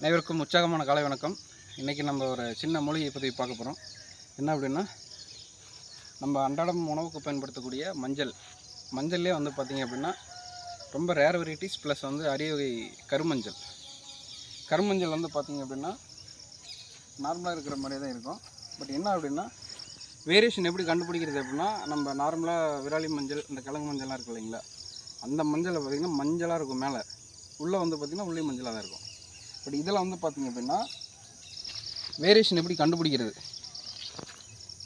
அனைவருக்கும் உற்சாகமான காலை வணக்கம். இன்றைக்கி நம்ம ஒரு சின்ன மூலிகை பற்றி பார்க்க போகிறோம் என்ன அப்படின்னா நம்ம அன்றாடம் உணவுக்கு பயன்படுத்தக்கூடிய மஞ்சள். மஞ்சள்லேயே வந்து பார்த்திங்க அப்படின்னா ரொம்ப ரேர் வெரைட்டிஸ் ப்ளஸ் வந்து அரிய வகை கருமஞ்சள். கருமஞ்சள் வந்து பார்த்திங்க அப்படின்னா நார்மலாக இருக்கிற மாதிரியே தான் இருக்கும். பட் என்ன அப்படின்னா வேரியேஷன் எப்படி கண்டுபிடிக்கிறது அப்படின்னா நம்ம நார்மலாக விராலி மஞ்சள் இந்த கிழங்கு மஞ்சள்லாம் இருக்கு இல்லைங்களா? அந்த மஞ்சளை பார்த்திங்கன்னா மஞ்சளாக இருக்கும் மேலே. உள்ளே வந்து பார்த்திங்கன்னா உள்ளே மஞ்சளாக தான் இருக்கும். பட் இதில் வந்து பார்த்திங்க அப்படின்னா வேரியேஷன் எப்படி கண்டுபிடிக்கிறது?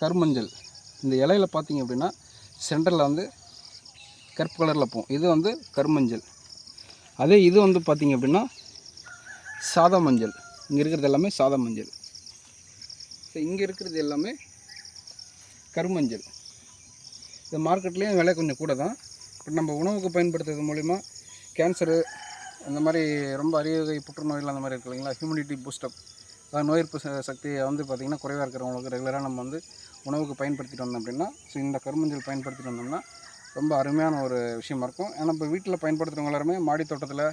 கருமஞ்சள். இந்த இலையில பார்த்தீங்க அப்படின்னா சென்டரில் வந்து கருப்பு கலரில் போகும் இது வந்து கருமஞ்சள். அதே இது வந்து பார்த்திங்க அப்படின்னா சாதா மஞ்சள் இங்கே இருக்கிறது எல்லாமே சாதா மஞ்சள் ஸோ இங்கே இருக்கிறது எல்லாமே கருமஞ்சள். இந்த மார்க்கெட்லேயும் விலை கொஞ்சம் கூட தான் பட் நம்ம உணவுக்கு பயன்படுத்துறது மூலிமா கேன்சரு இந்த மாதிரி ரொம்ப அரிய வகை புற்றுநோய்கள் அந்த மாதிரி இருக்கு இல்லைங்களா? ஹியூமிடிட்டி பூஸ்டப் அதாவது நோய் எதிர்ப்பு ச- சக்தி வந்து பார்த்திங்கன்னா குறைவாக இருக்கிறவங்களுக்கு ரெகுலராக நம்ம வந்து உணவுக்கு பயன்படுத்திட்டு வந்தோம் அப்படின்னா ஸோ இந்த கருமஞ்சள் பயன்படுத்திட்டு வந்தோம்னா ரொம்ப அருமையான ஒரு விஷயமா இருக்கும். ஏன்னா இப்போ வீட்டில் பயன்படுத்துகிறவங்க எல்லாருமே மாடி தோட்டத்தில்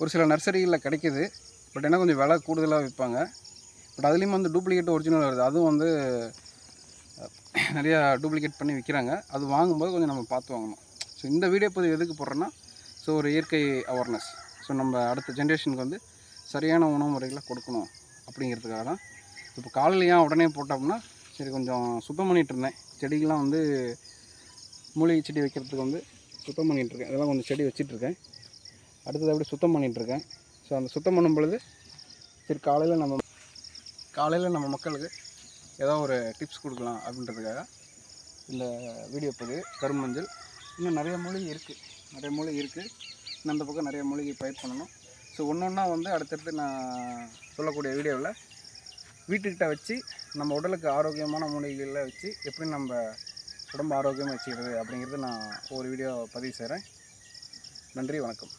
ஒரு சில நர்சரிகளில் கிடைக்கிது. பட் ஏன்னா கொஞ்சம் விலை கூடுதலாக விற்பாங்க பட் அதுலேயும் வந்து டூப்ளிகேட் ஒரிஜினல் வருது. அதுவும் வந்து நிறையா டூப்ளிகேட் பண்ணி விற்கிறாங்க அது வாங்கும்போது கொஞ்சம் நம்ம பார்த்து வாங்கணும். ஸோ இந்த வீடியோ பதிவு எதுக்கு போடுறேன்னா ஸோ ஒரு இயற்கை அவேர்னஸ் ஸோ நம்ம அடுத்த ஜென்ரேஷனுக்கு வந்து சரியான உணவு முறைகளை கொடுக்கணும் அப்படிங்கிறதுக்காக தான். இப்போ காலையில் ஏன் உடனே போட்டோம்னா சரி கொஞ்சம் சுத்தம் பண்ணிகிட்டு இருந்தேன். செடிகள்லாம் வந்து மூலிகை செடி வைக்கிறதுக்கு வந்து சுத்தம் பண்ணிகிட்ருக்கேன் அதெல்லாம் இதெல்லாம் கொஞ்சம் செடி வச்சிட்ருக்கேன் அடுத்தது அப்படி சுத்தம் பண்ணிகிட்ருக்கேன் ஸோ அந்த சுத்தம் பண்ணும் பொழுது சரி காலையில் நம்ம காலையில் நம்ம மக்களுக்கு ஏதோ ஒரு டிப்ஸ் கொடுக்கலாம் அப்படின்றதுக்காக இந்த வீடியோ பதிவு. கருமஞ்சள். இன்னும் நிறைய மொழி இருக்குது நிறைய மூலிகை இருக்குது அந்த பக்கம் நிறைய மூலிகை பயிர் பண்ணணும். ஸோ ஒன்று ஒன்றா வந்து அடுத்தடுத்து நான் சொல்லக்கூடிய வீடியோவில் வீட்டுக்கிட்ட வச்சு நம்ம உடலுக்கு ஆரோக்கியமான மூலிகைகளை வச்சு எப்படி நம்ம உடம்பு ஆரோக்கியமாக வச்சுக்கிறது அப்படிங்கிறது நான் ஒரு வீடியோ பதிவு செய்கிறேன் நன்றி வணக்கம்.